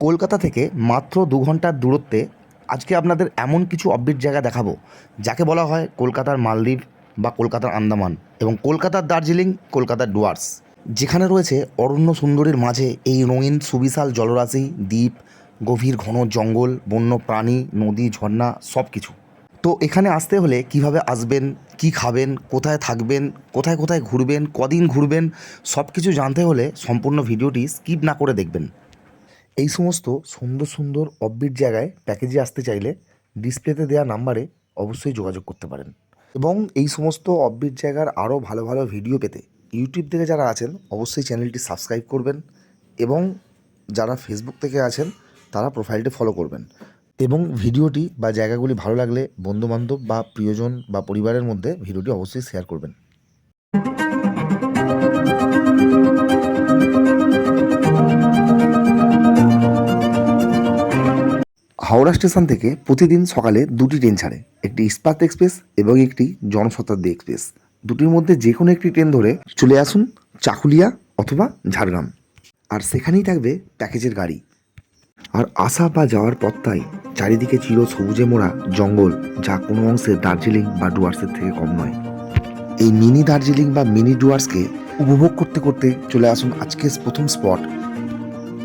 কলকাতা থেকে মাত্র দু ঘণ্টার দূরত্বে আজকে আপনাদের এমন কিছু অববিট জায়গা দেখাবো, যাকে বলা হয় কলকাতার মালদ্বীপ বা কলকাতার আন্দামান এবং কলকাতার দার্জিলিং, কলকাতার ডুয়ার্স। যেখানে রয়েছে অরণ্য সুন্দরীর মাঝে এই রঙিন সুবিশাল জলরাশি, দ্বীপ, গভীর ঘন জঙ্গল, বন্য প্রাণী, নদী, ঝর্ণা সব কিছু তো এখানে আসতে হলে কীভাবে আসবেন, কি খাবেন, কোথায় থাকবেন, কোথায় কোথায় ঘুরবেন, কদিন ঘুরবেন সব কিছু জানতে হলে সম্পূর্ণ ভিডিওটি স্কিপ না করে দেখবেন। এই সমস্ত সুন্দর সুন্দর অববিট জায়গায় প্যাকেজে আসতে চাইলে ডিসপ্লেতে দেওয়া নাম্বারে অবশ্যই যোগাযোগ করতে পারেন। এবং এই সমস্ত অববিট জায়গার আরও ভালো ভালো ভিডিও পেতে ইউটিউব থেকে যারা আছেন, অবশ্যই চ্যানেলটি সাবস্ক্রাইব করবেন এবং যারা ফেসবুক থেকে আছেন, তারা প্রোফাইলটি ফলো করবেন। এবং ভিডিওটি বা জায়গাগুলি ভালো লাগলে বন্ধুবান্ধব বা প্রিয়জন বা পরিবারের মধ্যে ভিডিওটি অবশ্যই শেয়ার করবেন। হাওড়া স্টেশন থেকে প্রতিদিন সকালে দুটি ট্রেন ছাড়ে, একটি ইস্পাত এক্সপ্রেস এবং একটি জনশতাব্দী এক্সপ্রেস। দুটির মধ্যে যে কোনো একটি ট্রেন ধরে চলে আসুন চাকুলিয়া অথবা ঝাড়গ্রাম। আর সেখানেই থাকবে প্যাকেজের গাড়ি। আর আসা বা যাওয়ার পথটাই চারিদিকে চির সবুজে মোড়া জঙ্গল, যা কোনো অংশে দার্জিলিং বা ডুয়ার্সের থেকে কম নয়। এই মিনি দার্জিলিং বা মিনি ডুয়ার্সকে উপভোগ করতে করতে চলে আসুন আজকের প্রথম স্পট,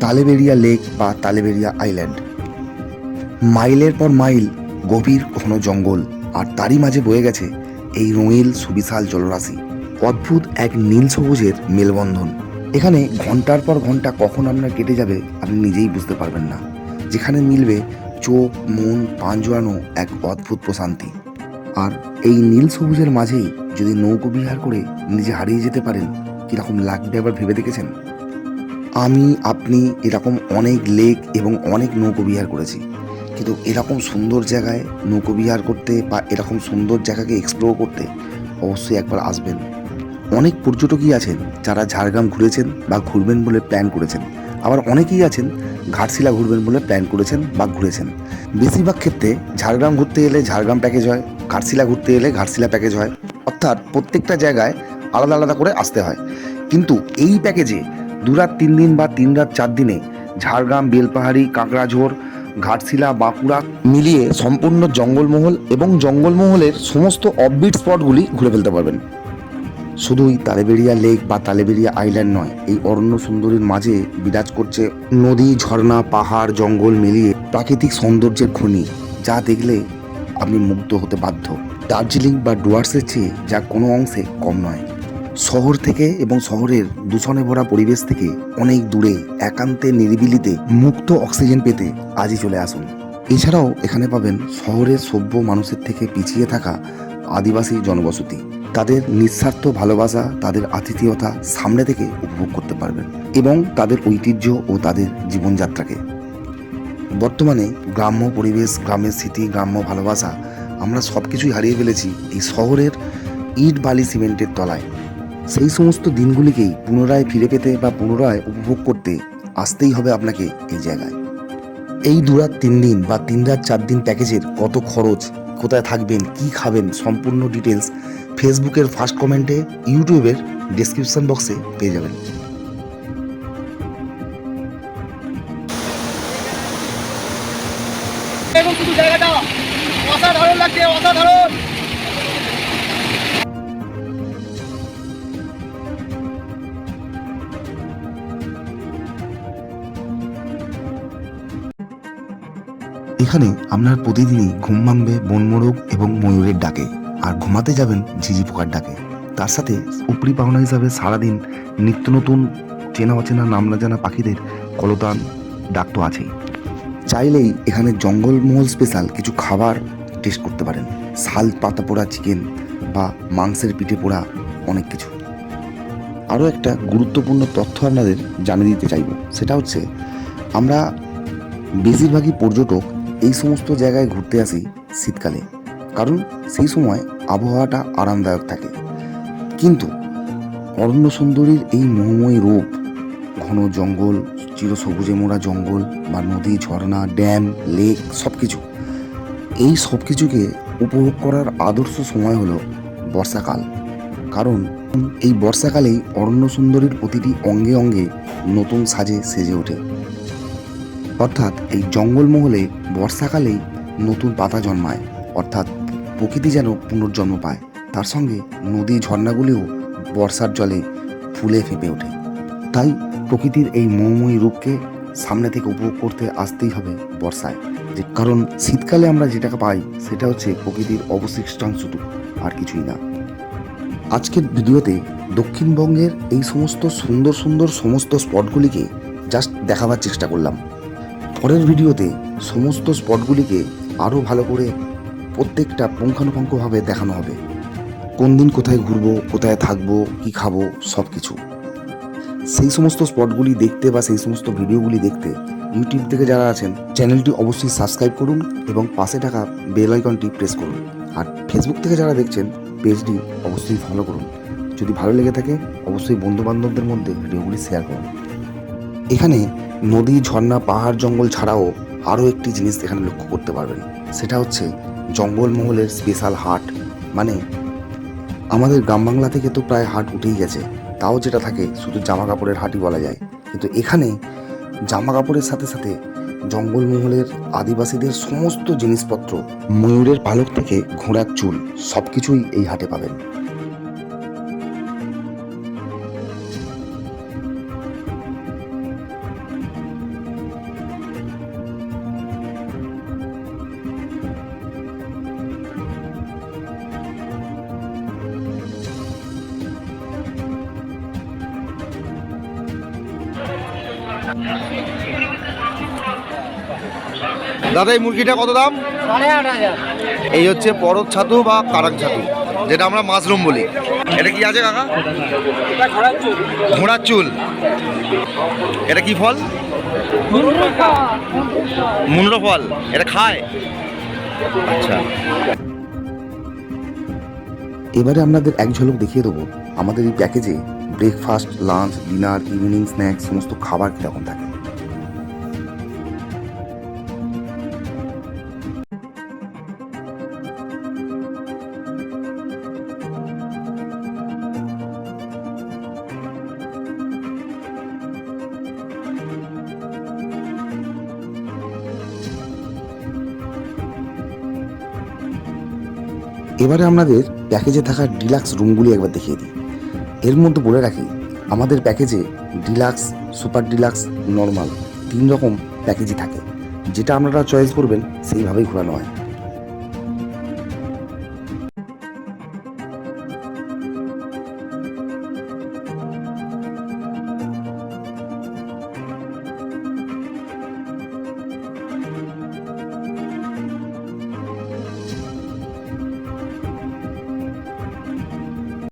তালেবেরিয়া লেক বা তালেবেরিয়া আইল্যান্ড। মাইলের পর মাইল গভীর ঘন জঙ্গল, আর তারই মাঝে বয়ে গেছে এই রঙিল সুবিশাল জলরাশি। অদ্ভুত এক নীল সবুজের মেলবন্ধন। এখানে ঘণ্টার পর ঘণ্টা কখন আপনার কেটে যাবে আপনি নিজেই বুঝতে পারবেন না, যেখানে মিলবে চোখ, মন, পান জোড়ানো এক অদ্ভুত প্রশান্তি। আর এই নীল সবুজের মাঝেই যদি নৌকো বিহার করে নিজে হারিয়ে যেতে পারেন, কীরকম লাগবে আবার ভেবে দেখেছেন? আমি, আপনি এরকম অনেক লেক এবং অনেক নৌকো বিহার করেছি। কিন্তু এরকম সুন্দর জায়গায় নৌকো বিহার করতে বা এরকম সুন্দর জায়গাকে এক্সপ্লোর করতে অবশ্যই একবার আসবেন। অনেক পর্যটকই আছেন যারা ঝাড়গ্রাম ঘুরেছেন বা ঘুরবেন বলে প্ল্যান করেছেন। আবার অনেকেই আছেন ঘাটশিলা ঘুরবেন বলে প্ল্যান করেছেন বা ঘুরেছেন। বেশিরভাগ ক্ষেত্রে ঝাড়গ্রাম ঘুরতে এলে ঝাড়গ্রাম প্যাকেজ হয়, ঘাটশিলা ঘুরতে এলে ঘাটশিলা প্যাকেজ হয়। অর্থাৎ প্রত্যেকটা জায়গায় আলাদা আলাদা করে আসতে হয়। কিন্তু এই প্যাকেজে দু রাত তিন দিন বা তিন রাত চার দিনে ঝাড়গ্রাম, বেলপাহাড়ি কাঁকড়াঝোড় ঘাটশিলা, বাঁকুড়া মিলিয়ে সম্পূর্ণ জঙ্গলমহল এবং জঙ্গলমহলের সমস্ত অফবিট স্পটগুলি ঘুরে ফেলতে পারবেন। শুধুই তালেবেরিয়া লেক বা তালেবেরিয়া আইল্যান্ড নয়, এই অরণ্য সুন্দরীর মাঝে বিরাজ করছে নদী, ঝর্ণা, পাহাড়, জঙ্গল মিলিয়ে প্রাকৃতিক সৌন্দর্যের খনি, যা দেখলে আপনি মুগ্ধ হতে বাধ্য। দার্জিলিং বা ডুয়ার্সের চেয়ে যা কোনো অংশে কম নয়। শহর থেকে এবং শহরের দূষণে ভরা পরিবেশ থেকে অনেক দূরে, একান্তে নিরিবিলিতে মুক্ত অক্সিজেন পেতে আজই চলে আসুন। এছাড়াও এখানে পাবেন শহরের সভ্য মানুষের থেকে পিছিয়ে থাকা আদিবাসী জনবসতি। তাদের নিঃস্বার্থ ভালোবাসা, তাদের আতিথেয়তা সামনে থেকে উপভোগ করতে পারবেন এবং তাদের ঐতিহ্য ও তাদের জীবনযাত্রাকে। বর্তমানে গ্রাম্য পরিবেশ, গ্রামের স্মৃতি, গ্রাম্য ভালোবাসা, আমরা সব কিছুই হারিয়ে ফেলেছি এই শহরের ইট বালি সিমেন্টের তলায়। সেই সমস্ত দিনগুলিকেই পুনরায় ফিরে পেতে বা পুনরায় উপভোগ করতে আসতেই হবে আপনাকে এই জায়গায়। এই দু রাত তিন দিন বা তিন রাত চার দিন প্যাকেজের কত খরচ, কোথায় থাকবেন, কি খাবেন, সম্পূর্ণ ডিটেলস ফেসবুকের ফার্স্ট কমেন্টে, ইউটিউবের ডেসক্রিপশন বক্সে পেয়ে যাবেন। অসাধারণ লাগছে, অসাধারণ। এখানে আপনার প্রতিদিনই ঘুম ভাঙবে বনমোরগ এবং ময়ূরের ডাকে। আর ঘুমাতে যাবেন ঝিঝি পোকার ডাকে। তার সাথে উপরি পাওনা হিসাবে সারাদিন নিত্য নতুন চেনা অচেনা নাম না জানা পাখিদের কলতান ডাক তো আছেই। চাইলেই এখানে জঙ্গলমহল স্পেশাল কিছু খাবার টেস্ট করতে পারেন। শাল পাতা পোড়া চিকেন বা মাংসের পিঠে পোড়া অনেক কিছু। আরও একটা গুরুত্বপূর্ণ তথ্য আপনাদের জানিয়ে দিতে চাইব। সেটা হচ্ছে, আমরা বেশিরভাগই পর্যটক এই সমস্ত জায়গায় ঘুরতে আসি শীতকালে। কারণ সেই সময় আবহাওয়াটা আরামদায়ক থাকে। কিন্তু অরণ্য সুন্দরীর এই মোহময়ী রূপ, ঘন জঙ্গল, চিরসবুজে মোড়া জঙ্গল বা নদী, ঝর্ণা, ড্যাম, লেক সব কিছু এই সব কিছুকে উপভোগ করার আদর্শ সময় হলো বর্ষাকাল। কারণ এই বর্ষাকালেই অরণ্য সুন্দরীর প্রতিটি অঙ্গে অঙ্গে নতুন সাজে সেজে ওঠে। অর্থাৎ এই জঙ্গলমহলে বর্ষাকালেই নতুন পাতা জন্মায়, অর্থাৎ প্রকৃতি যেন পুনর্জন্ম পায়। তার সঙ্গে নদী ঝর্ণাগুলিও বর্ষার জলে ফুলে ফেঁপে ওঠে। তাই প্রকৃতির এই মোহময়ী রূপকে সামনে থেকে উপভোগ করতে আসতেই হবে বর্ষায়। যে কারণ শীতকালে আমরা যেটাকে পাই, সেটা হচ্ছে প্রকৃতির অবশিষ্টাংশটুকু, আর কিছুই না। আজকের ভিডিওতে দক্ষিণবঙ্গের এই সমস্ত সুন্দর সুন্দর সমস্ত স্পটগুলিকে জাস্ট দেখাবার চেষ্টা করলাম। পরের ভিডিওতে সমস্ত স্পটগুলিকে আরও ভালো করে প্রত্যেকটা পুঙ্খানুপুঙ্খভাবে দেখানো হবে। কোন দিন কোথায় ঘুরবো, কোথায় থাকব, কি খাব সব কিছু সেই সমস্ত স্পটগুলি দেখতে বা সেই সমস্ত ভিডিওগুলি দেখতে ইউটিউব থেকে যারা আছেন, চ্যানেলটি অবশ্যই সাবস্ক্রাইব করুন এবং পাশে থাকা বেল আইকনটি প্রেস করুন। আর ফেসবুক থেকে যারা দেখছেন, পেজটি অবশ্যই ফলো করুন। যদি ভালো লেগে থাকে, অবশ্যই বন্ধু বান্ধবদের মধ্যে ভিডিওগুলি শেয়ার করুন। এখানে নদী, ঝর্ণা, পাহাড়, জঙ্গল ছাড়াও আরও একটি জিনিস এখানে লক্ষ্য করতে পারবেন। সেটা হচ্ছে জঙ্গলমহলের স্পেশাল হাট। মানে আমাদের গ্রাম বাংলা থেকে তো প্রায় হাট উঠেই গেছে। তাও যেটা থাকে, শুধু জামা কাপড়ের হাটই বলা যায়। কিন্তু এখানে জামা কাপড়ের সাথে সাথে জঙ্গলমহলের আদিবাসীদের সমস্ত জিনিসপত্র, ময়ূরের পালক থেকে ঘোড়ার চুল সব কিছুই এই হাটে পাবেন। দাদা এই মুরগিটা কত দাম? এই হচ্ছে পরত ছাতু বা কারাক ছাতু যেটা আমরা মাশরুম বলি। এটা কি আছে কাকা? ঘোড়ার চুল। এটা কি ফল? মুন্ডো ফল। এটা খায়? আচ্ছা। এবারে আপনাদের এক ঝলক দেখিয়ে দেবো। আমাদের এই প্যাকেজে breakfast lunch dinner evening snacks সমস্ত খাবার কীরকম থাকে। এবারে আপনাদের প্যাকেজে থাকা ডিলাক্স রুমগুলি একবার দেখিয়ে দিই। এর মধ্যে বলে রাখি, আমাদের প্যাকেজে ডিলাক্স সুপার ডিলাক্স নর্মাল তিন রকম প্যাকেজই থাকে। যেটা আপনারা চয়েস করবেন সেইভাবেই ঘোরানো হয়।